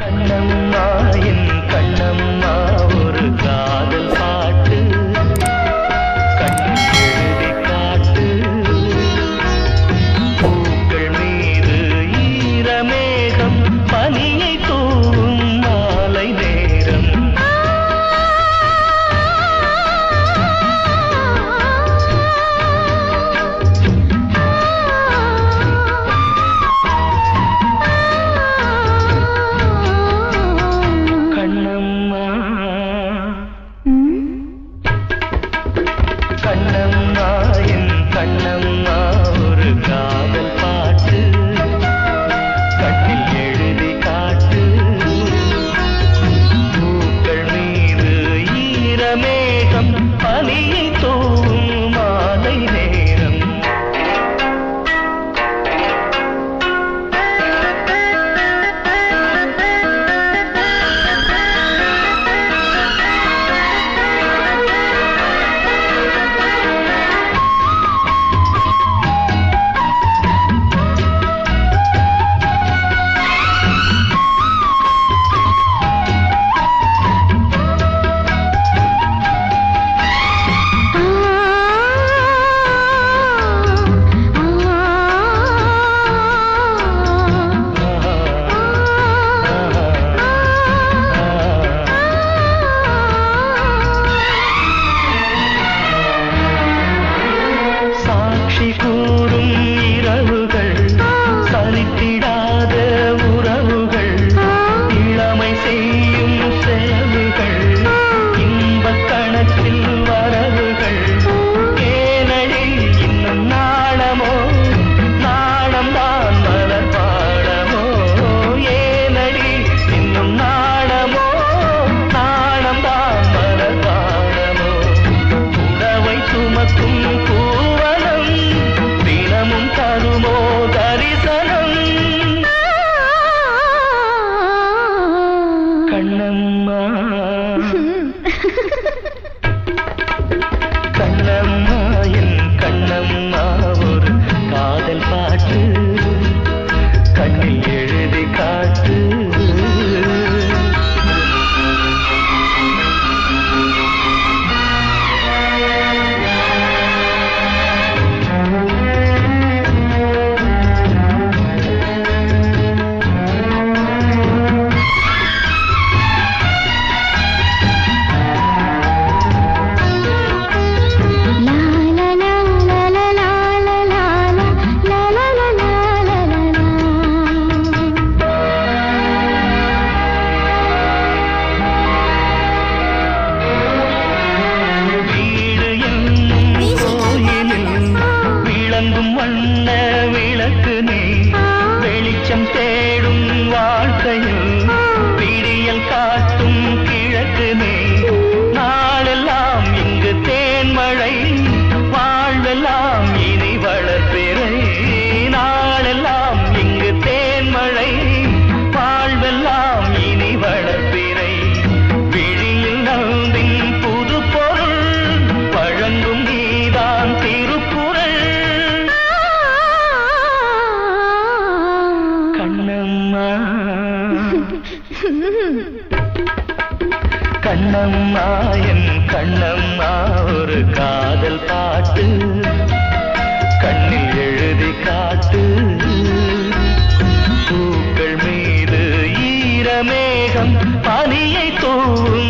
கண்ணம்மாய கண்ணம்மா கண்ணம்மா என் கண்ணம்மா ஒரு காதல் பாட்டு. கண்ணம்மா என் கண்ணம்மா ஒரு காதல் பாட்டு. கண்ணில் எழுதி காட்டு. பூக்கள் மீது ஈரமேகம் பனியை தூவும்